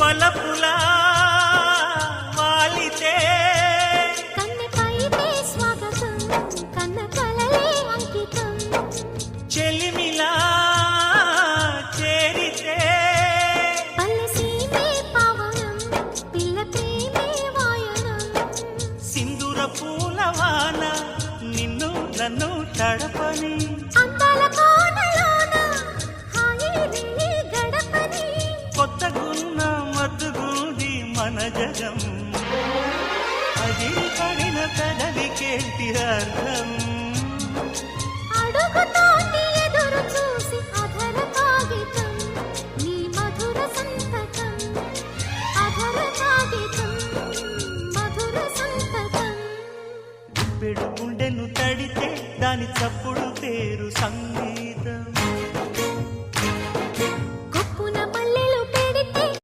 వలపులా వాలితే. కన్నెపైతే స్వాగతం కన్న కలలే అంకితం. చెలిమిలా చేరితే. పల్లె సీమే పావనం పిల్ల ప్రేమే వాయనం. సింధుర పూలవాన నిన్ను నన్ను తడపని. ஜகம் அதில் படின கதவி கேட்டிர அர்த்தம் ఉండెను తడితే దాని చప్పుడు పేరు సంగీ